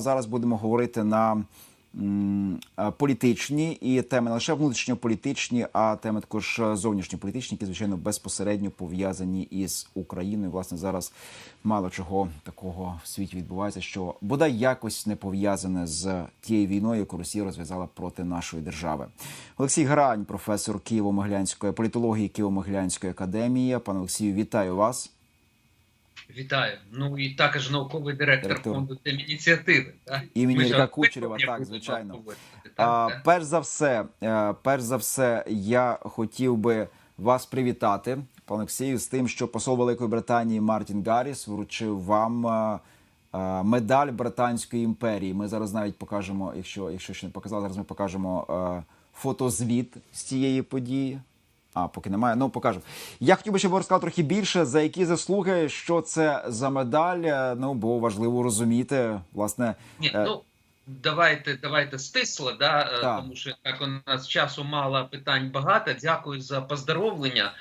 Зараз будемо говорити на е, політичні і теми не лише внутрішньополітичні, а теми також зовнішньополітичні, які звичайно безпосередньо пов'язані із Україною. Власне, зараз мало чого такого в світі відбувається, що бодай якось не пов'язане з тією війною, яку Росія розв'язала проти нашої держави. Олексій Грань, професор Києво-Могилянської політології Києво-Могилянської академії. Пане Олексію, вітаю вас. Вітаю. Ну і також науковий директор, Директор. фонду ініціативи. Так? Імені опитування Кучерєва, так, звичайно. А, перш за все, е, перш за все, я хотів би вас привітати, пане Олексію, з тим, що посол Великої Британії Мартін Гарріс вручив вам е, е, медаль Британської імперії. Ми зараз навіть покажемо, якщо, якщо ще не показали, зараз ми покажемо фотозвіт з цієї події. А, поки немає. Ну покажемо. Я хотів би, щоб ви розказали трохи більше за які заслуги, що це за медаль. е, Ну бо важливо розуміти, власне, Ні, е, ну давайте, давайте стисло, да, е, Так. тому що так у нас часу мало питань багато. Дякую за поздоровлення.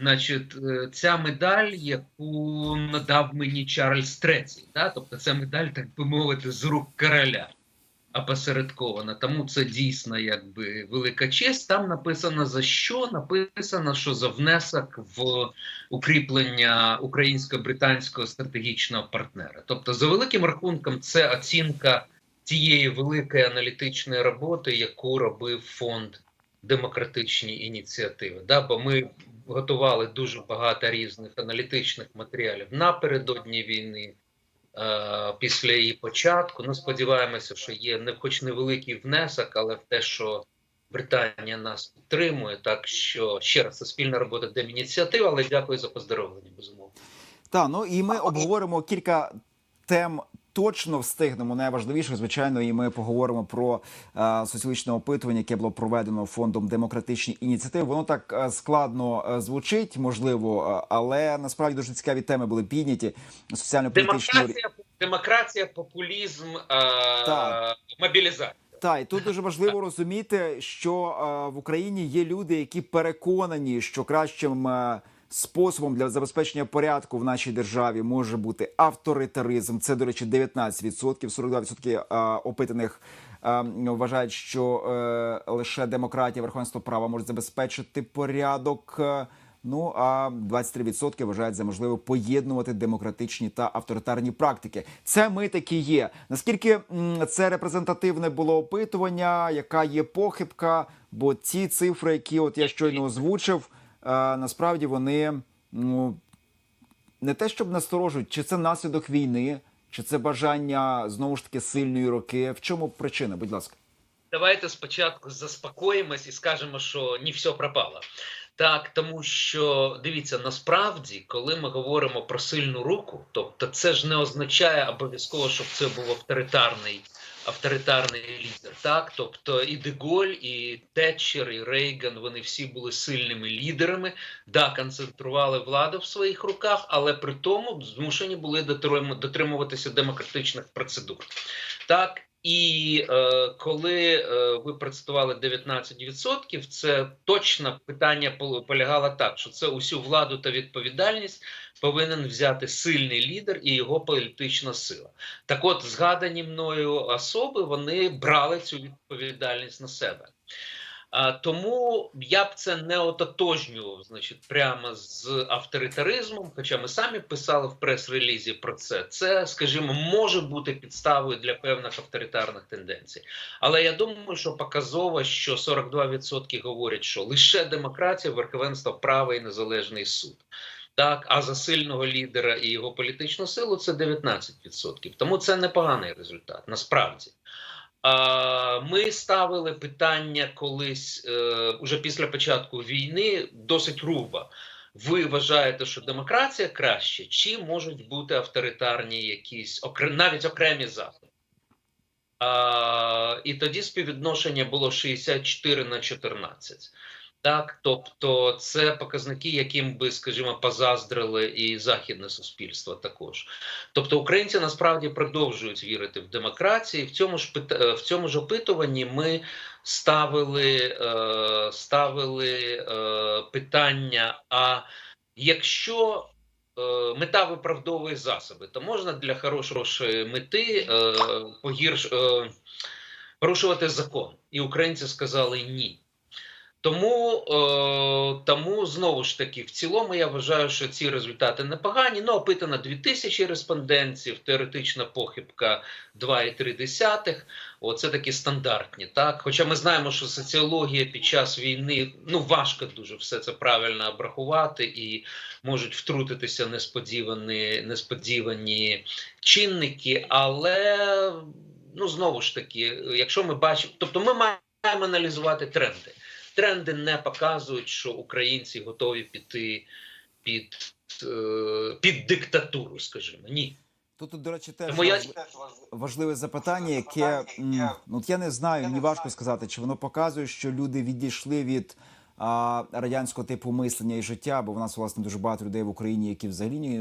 Значить, ця медаль, яку надав мені Чарльз III, да? тобто це медаль, так би мовити, з рук короля. Опосередкована, тому це дійсно якби велика честь. Там написано за що? Написано, що за внесок в укріплення українсько-британського стратегічного партнера. Тобто, за великим рахунком, це оцінка тієї великої аналітичної роботи, яку робив фонд демократичні ініціативи. Да? Бо ми готували дуже багато різних аналітичних матеріалів напередодні війни. Е, Після її початку, ну сподіваємося, що є не хоч невеликий внесок, але в те, що Британія нас підтримує. Так що ще раз це спільна робота Демініціатива, але дякую за поздоровлення, безумовно. Так, ну і ми обговоримо кілька тем. Точно встигнемо найважливіше, звичайно, і ми поговоримо про е, соціологічне опитування, яке було проведено фондом демократичні ініціативи. Воно так е, складно е, звучить, можливо, е, але насправді дуже цікаві теми були підняті. Соціально-політичні Демократія, демократія, популізм, е, Так. мобілізація. Так, і тут дуже важливо розуміти, що е, в Україні є люди, які переконані, що кращим е, способом для забезпечення порядку в нашій державі може бути авторитаризм. Це, до речі, 19%. 42% е, опитаних е, вважають, що е, лише демократія, верховенство права може забезпечити порядок. Ну а 23% вважають за можливе поєднувати демократичні та авторитарні практики. Це ми такі є. Наскільки це репрезентативне було опитування, яка є похибка? Бо ці цифри, які от я щойно озвучив, насправді вони ну не те, щоб насторожують, чи це наслідок війни, чи це бажання знову ж таки сильної роки. В чому причина? Будь ласка. Давайте спочатку заспокоїмось і скажемо, що не все пропало. Так, тому що дивіться, насправді, коли ми говоримо про сильну руку, тобто це ж не означає обов'язково, щоб це був авторитарний, авторитарний лідер. Так, тобто і Деголь, і Тетчер, і Рейган, вони всі були сильними лідерами, да, концентрували владу в своїх руках, але при тому змушені були дотрим- дотримуватися демократичних процедур. Так, і е, коли е, ви представали 19%, це точно питання пол- полягало так, що це усю владу та відповідальність повинен взяти сильний лідер і його політична сила. Так от, згадані мною особи, вони брали цю відповідальність на себе. Тому я б це не ототожнював, значить, прямо з авторитаризмом. Хоча ми самі писали в прес-релізі про це. Це, скажімо, може бути підставою для певних авторитарних тенденцій. Але я думаю, що показово, що 42% говорять, що лише демократія, верховенство права і незалежний суд. Так, а за сильного лідера і його політичну силу це 19%. Тому це непоганий результат, насправді. Ми ставили питання колись е, уже після початку війни досить грубо. Ви вважаєте, що демократія краще, чи можуть бути авторитарні якісь навіть окремі заходи? І тоді співвідношення було 64 на 14. Так, тобто це показники, яким би, скажімо, позаздрили і західне суспільство також. Тобто українці насправді продовжують вірити в демократію. В цьому ж е, в цьому ж опитуванні ми ставили, е, ставили е, питання: а якщо мета виправдовує засоби, то можна для хорошої мети погірш, порушувати закон. І українці сказали ні. Тому, е, тому знову ж таки, в цілому я вважаю, що ці результати непогані. Ну, опитано 2000 респондентів, теоретична похибка 2,3. Оце такі стандартні. Так? Хоча ми знаємо, що соціологія під час війни ну важко дуже все це правильно обрахувати і можуть втрутитися несподівані, несподівані чинники, але ну знову ж таки, якщо ми бачимо, тобто ми маємо аналізувати тренди. Тренди не показують, що українці готові піти під, е, під диктатуру, скажімо. Ні. Тут, тут, до речі, теж Тому я важ- важливе запитання, яке ну я не знаю, мені важко сказати, чи воно показує, що люди відійшли від а, радянського типу мислення і життя, бо в нас власне дуже багато людей в Україні, які взагалі ні,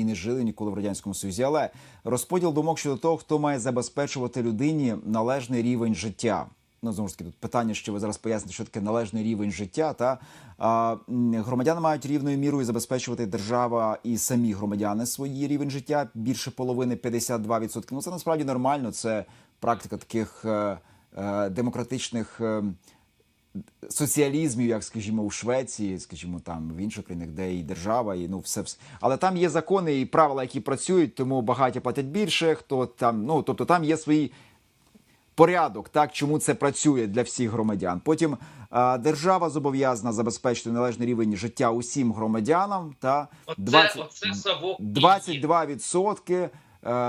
і не жили ніколи в радянському союзі. Але розподіл думок щодо того, хто має забезпечувати людині належний рівень життя. Ну, знову ж таки, тут питання, що ви зараз поясните, що таке належний рівень життя. Та а, громадяни мають рівною мірою забезпечувати держава і самі громадяни свої рівень життя. Більше половини 52%. Ну це насправді нормально. Це практика таких е, е, демократичних. Е, Соціалізмів, як скажімо, у Швеції, скажімо, там в інших країнах, де і держава, і ну все, вс- але там є закони і правила, які працюють, тому багаті платять більше. Хто там, ну тобто там є свої порядок, так чому це працює для всіх громадян. Потім а, держава зобов'язана забезпечити належний рівень життя усім громадянам. Та Оце, 20 оце є. 22 відсотки.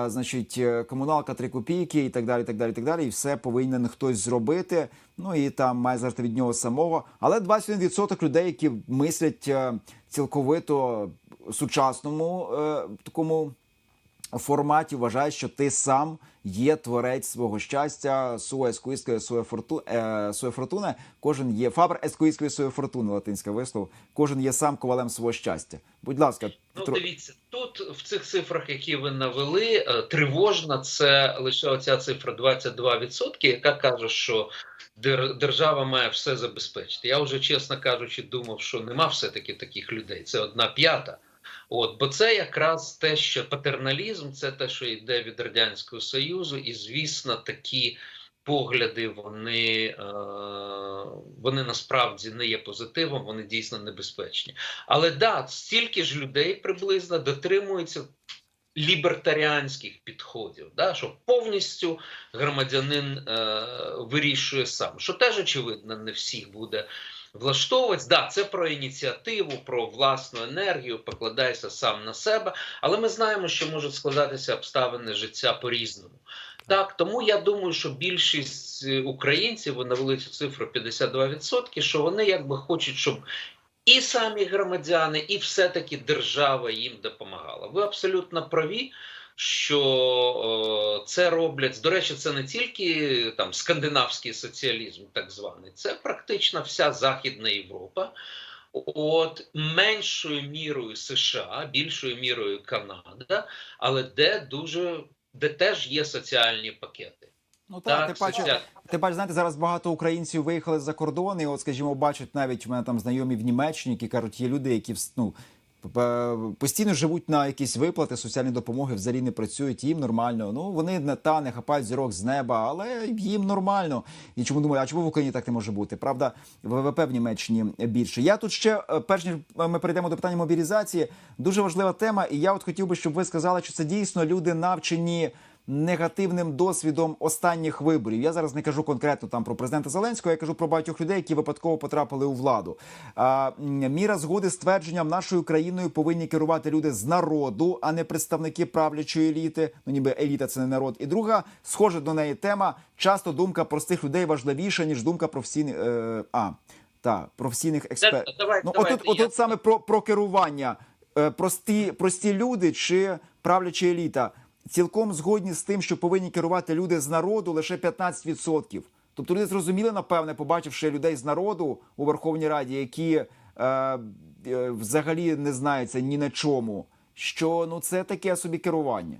Значить, е, комуналка 3 копійки і так далі. так далі, так далі. І все повинен хтось зробити. Ну і там має залежати від нього самого. Але 21% людей, які мислять е, цілковито сучасному е, такому форматі вважають, що ти сам є творець свого щастя, суе ескуїскої суе форту е, суе фортуне. Кожен є фабр ескуїскої суе фортуни, латинська вислов. Кожен є сам ковалем свого щастя. Будь ласка, Ну, дивіться, тут в цих цифрах, які ви навели, е, тривожна це лише оця цифра 22%, яка каже, що дер- держава має все забезпечити. Я вже, чесно кажучи, думав, що нема все-таки таких людей. Це одна п'ята. От, бо це якраз те, що патерналізм, це те, що йде від Радянського Союзу, і, звісно, такі погляди, вони, е, вони насправді не є позитивом, вони дійсно небезпечні. Але да, стільки ж людей приблизно дотримуються лібертаріанських підходів, да, що повністю громадянин е, вирішує сам, що теж очевидно не всіх буде влаштовувати. Да, це про ініціативу, про власну енергію, покладайся сам на себе, але ми знаємо, що можуть складатися обставини життя по-різному. Так, тому я думаю, що більшість е, українців ви навели цю цифру 52%, що вони якби хочуть, щоб і самі громадяни, і все-таки держава їм допомагала. Ви абсолютно праві, що е, це роблять. До речі, це не тільки там скандинавський соціалізм, так званий, це практично вся Західна Європа. От меншою мірою США, більшою мірою Канада, але де дуже де теж є соціальні пакети. ну так, ти бачиш, соціальні. ти бачиш, знаєте, зараз багато українців виїхали за кордон, і от, скажімо, бачать навіть в мене там знайомі в Німеччині, які кажуть, є люди, які ну, постійно живуть на якісь виплати, соціальні допомоги, взагалі не працюють, їм нормально. Ну вони не та не хапають зірок з неба, але їм нормально. І чому думаю, а чому в Україні так не може бути? Правда, ВВП в Німеччині більше. Я тут ще, е, перш ніж ми перейдемо до питання мобілізації, дуже важлива тема. І я от хотів би, щоб ви сказали, що це дійсно люди навчені негативним досвідом останніх виборів. Я зараз не кажу конкретно там про президента Зеленського, я кажу про багатьох людей, які випадково потрапили у владу. А, міра згоди з твердженням нашою країною повинні керувати люди з народу, а не представники правлячої еліти. Ну ніби еліта це не народ. І друга схожа до неї тема. Часто думка простих людей важливіша ніж думка професійних е, а та професійних експертів. Давай, Ну, давайте отут, я- отут саме про, про керування. Е, Прості, прості люди чи правляча еліта цілком згодні з тим, що повинні керувати люди з народу лише 15%. Тобто люди зрозуміли, напевне, побачивши людей з народу у Верховній Раді, які е, е, взагалі не знаються ні на чому, що ну це таке собі керування.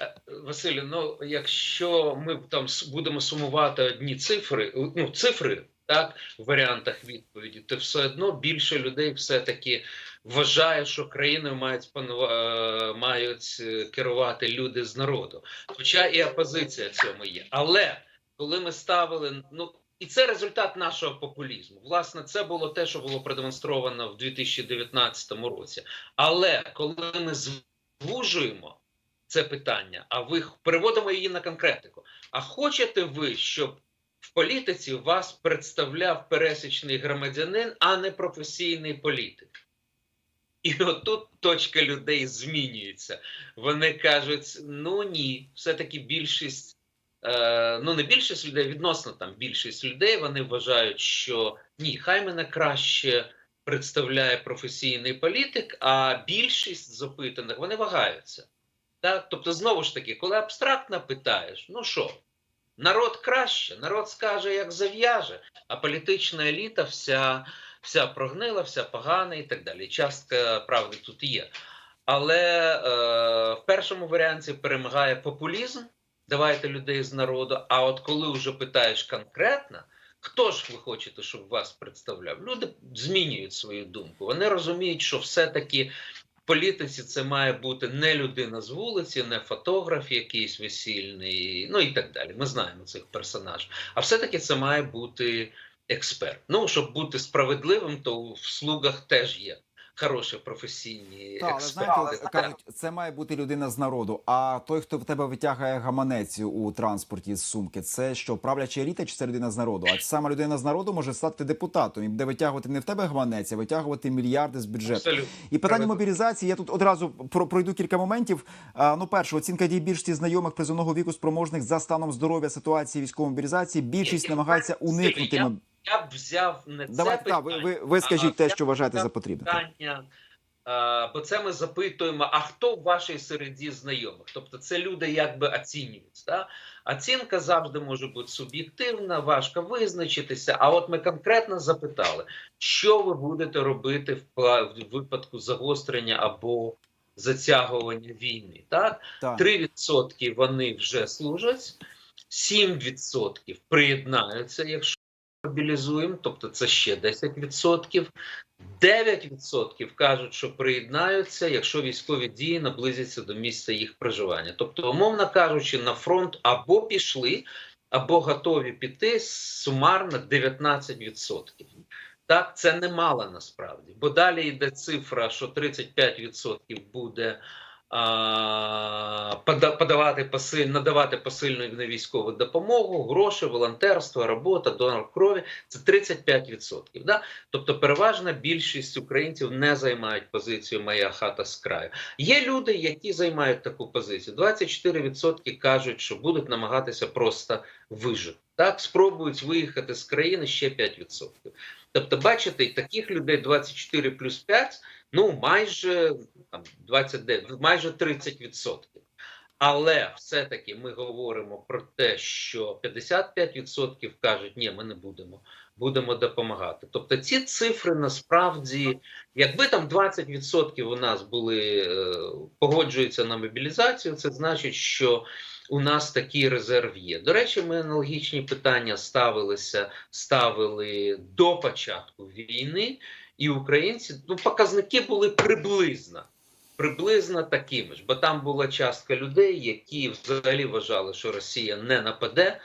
Е, Василю, ну якщо ми там будемо сумувати одні цифри, ну цифри так, в варіантах відповіді, то все одно більше людей все-таки вважає, що країною мають е, мають е, керувати люди з народу. Хоча і опозиція цьому є. Але коли ми ставили, ну і це результат нашого популізму. Власне, це було те, що було продемонстровано в 2019 році. Але коли ми звужуємо це питання, а ви переводимо її на конкретику. А хочете ви, щоб в політиці вас представляв пересічний громадянин, а не професійний політик? І отут точка людей змінюється. Вони кажуть: ну ні, все-таки більшість, е, ну не більшість людей, відносно там більшість людей, вони вважають, що ні, хай мене краще представляє професійний політик, а більшість з опитаних вони вагаються. Так? Тобто, знову ж таки, коли абстрактно питаєш, ну що, народ краще, народ скаже, як зав'яже, а політична еліта вся, вся прогнила, вся погана і так далі. Частка правди тут є. Але е, в першому варіанті перемагає популізм, давайте людей з народу. А от коли вже питаєш конкретно, хто ж ви хочете, щоб вас представляв? Люди змінюють свою думку. Вони розуміють, що все-таки політиці це має бути не людина з вулиці, не фотограф якийсь весільний, ну і так далі. Ми знаємо цих персонажів. А все-таки це має бути експерт. Ну, щоб бути справедливим, то в слугах теж є хороші професійні Так, але знаєте, кажуть, це має бути людина з народу. А той, хто в тебе витягає гаманець у транспорті з сумки, це що правляча еліта чи це людина з народу? А сама людина з народу може стати депутатом і буде витягувати не в тебе гаманець, а витягувати мільярди з бюджету. Абсолютно. І питання мобілізації. Я тут одразу про- пройду кілька моментів. А, ну, перше, оцінка дій більшості знайомих призовного віку спроможних за станом здоров'я ситуації військової мобілізації. Більшість намагається уникнути. Я- б взяв не це Давайте ви, питання, ви, ви скажіть а те, що вважаєте за потрібне. питання, а, бо це ми запитуємо: а хто в вашій середі знайомих? Тобто, це люди якби оцінюють. Да? Оцінка завжди може бути суб'єктивна, важко визначитися. А от ми конкретно запитали, що ви будете робити в, в випадку загострення або затягування війни. Так? Так. 3% вони вже служать, 7% приєднаються, якщо мобілізуємо, тобто це ще 10%. 9% кажуть, що приєднаються, якщо військові дії наблизяться до місця їх проживання. Тобто, умовно кажучи, на фронт або пішли, або готові піти сумарно 19%. Так, це немало насправді, бо далі йде цифра, що 35% буде подавати посиль, надавати посильну невійськову допомогу, гроші, волонтерство, робота, донор крові. Це 35%. Да? Тобто, переважна більшість українців не займають позицію Моя хата з краю. Є люди, які займають таку позицію. 24% кажуть, що будуть намагатися просто вижити. Так, спробують виїхати з країни ще 5%. Тобто, бачите, таких людей 24 плюс 5, ну майже там 29, майже 30%. Але все-таки ми говоримо про те, що 55% кажуть, ні, ми не будемо, будемо допомагати. Тобто ці цифри насправді, якби там 20% у нас були е, погоджуються на мобілізацію, це значить, що у нас такий резерв є. До речі, ми аналогічні питання ставилися, ставили до початку війни, і українці ну, показники були приблизно. Приблизно такими ж, бо там була частка людей, які взагалі вважали, що Росія не нападе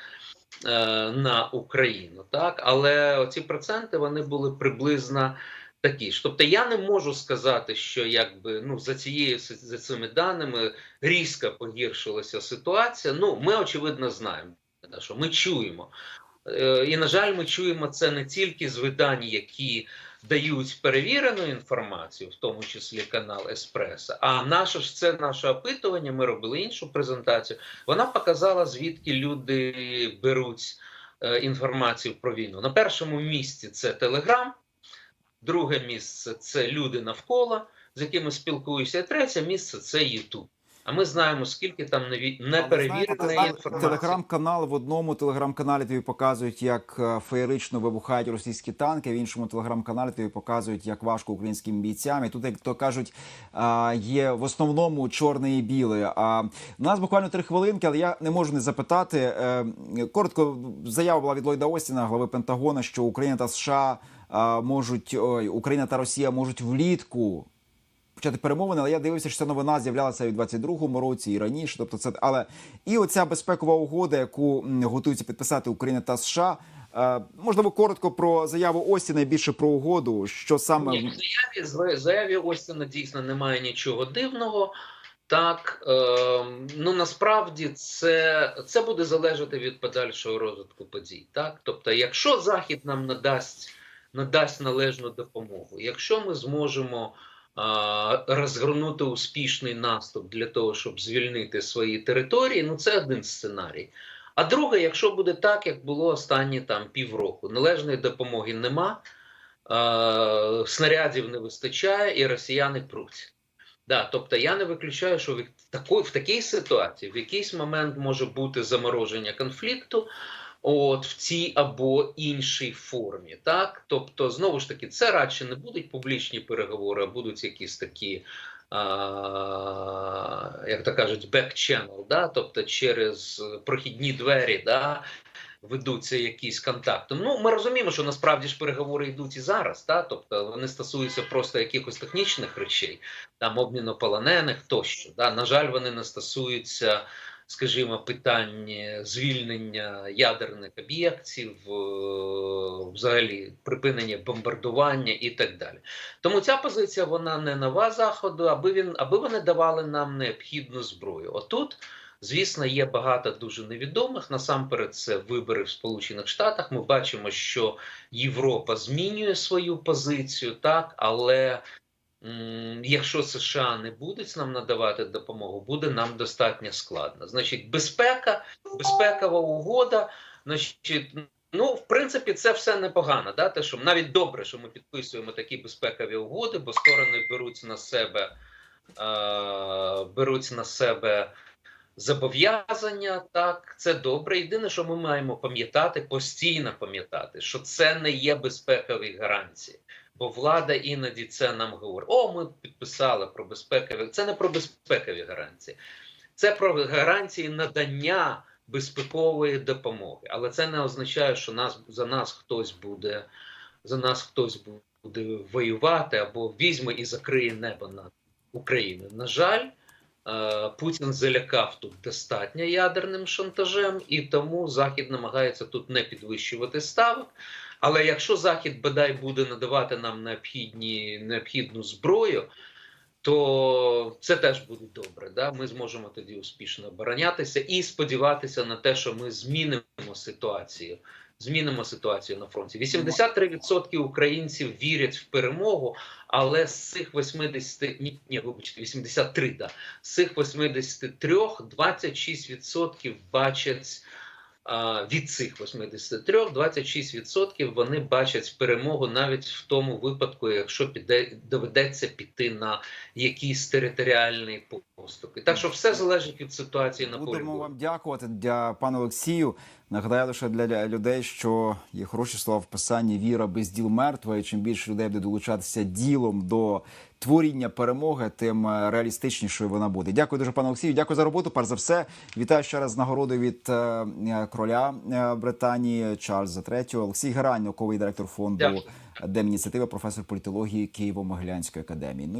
е, на Україну. Так, але оці проценти вони були приблизно такі ж. Тобто я не можу сказати, що якби ну за цією за цими даними різко погіршилася ситуація. Ну, ми очевидно знаємо, що ми чуємо. Е, І, на жаль, ми чуємо це не тільки з видань, які дають перевірену інформацію, в тому числі канал Еспресо. А наше ж це наше опитування. Ми робили іншу презентацію. Вона показала, звідки люди беруть е, інформацію про війну. На першому місці це Телеграм, друге місце це люди навколо, з якими спілкуюся, третє місце це Ютуб. А ми знаємо, скільки там неперевіреної інформації. Телеграм-канал в одному телеграм-каналі тобі показують, як е, феєрично вибухають російські танки. В іншому телеграм-каналі тобі показують, як важко українським бійцям. І тут, як то кажуть, є в основному чорне і біле. А у нас буквально три хвилинки, але я не можу не запитати. е, Коротко заява була від Ллойда Остіна, глави Пентагона, що Україна та США можуть Україна та Росія можуть влітку почати перемовини, але я дивився, що ця новина з'являлася і в 22-му році, і раніше. Тобто, це але і оця безпекова угода, яку готуються підписати Україна та США. Е, можливо, коротко про заяву Остіна і більше про угоду, що саме Ні, в заяві, в заяві Остіна дійсно немає нічого дивного. Так, е, ну насправді це, це буде залежати від подальшого розвитку подій. Так? Тобто, якщо Захід нам надасть, надасть належну допомогу, якщо ми зможемо розгорнути успішний наступ для того, щоб звільнити свої території, ну це один сценарій. А друге, якщо буде так, як було останні там півроку, належної допомоги нема, снарядів не вистачає, і росіяни пруть. Да, тобто я не виключаю, що в, тако, в такій ситуації в якийсь момент може бути замороження конфлікту, от в цій або іншій формі. Так, тобто, знову ж таки, це радше не будуть публічні переговори, а будуть якісь такі. А, як то кажуть, back channel, да? тобто через прохідні двері, да? ведуться якісь контакти. Ну, ми розуміємо, що насправді ж переговори йдуть і зараз, та? тобто вони стосуються просто якихось технічних речей, там обміну полонених тощо. Да? На жаль, вони не стосуються, скажімо, питань звільнення ядерних об'єктів, е, взагалі припинення бомбардування і так далі. Тому ця позиція вона не нова заходу, аби він аби вони давали нам необхідну зброю. Отут. Звісно, є багато дуже невідомих. Насамперед, це вибори в Сполучених Штатах. Ми бачимо, що Європа змінює свою позицію, так але якщо США не будуть нам надавати допомогу, буде нам достатньо складно. Значить, безпека, безпекова угода, значить. Ну, в принципі, це все непогано. Да? Те, що навіть добре, що ми підписуємо такі безпекові угоди, бо сторони беруть на себе, е- беруть на себе зобов'язання. Так, це добре. Єдине, що ми маємо пам'ятати, постійно пам'ятати, що це не є безпекові гарантії. Бо влада іноді це нам говорить: о, ми підписали про безпекові. Це не про безпекові гарантії, це про гарантії надання безпекової допомоги. Але це не означає, що нас за нас хтось буде за нас хтось буде воювати або візьме і закриє небо над Україною. На жаль, е, Путін залякав тут достатньо ядерним шантажем, і тому Захід намагається тут не підвищувати ставок. Але якщо Захід бодай буде надавати нам необхідні, необхідну зброю, то це теж буде добре. Да? Ми зможемо тоді успішно оборонятися і сподіватися на те, що ми змінимо ситуацію. Змінимо ситуацію на фронті. 83% українців вірять в перемогу, але з цих 80, ні, ні вибачте, 83, да. З цих 83 26% бачать від цих 83, 26% вони бачать перемогу навіть в тому випадку, якщо піде доведеться піти на якісь територіальні поступи. Так що все залежить від ситуації на полі. Будемо вам дякувати для пане Олексію. Нагадаю лише для людей, що є хороші слова в писанні віра без діл мертва. І чим більше людей буде долучатися ділом до творіння перемоги, тим е, реалістичнішою вона буде. Дякую дуже, пане Олексію. Дякую за роботу. Перш за все, вітаю ще раз з нагородою від е, е, короля Британії Чарльза III. Олексій Герань, науковий директор фонду Дякую. Демініціатива, професор політології Києво-Могилянської академії. Ну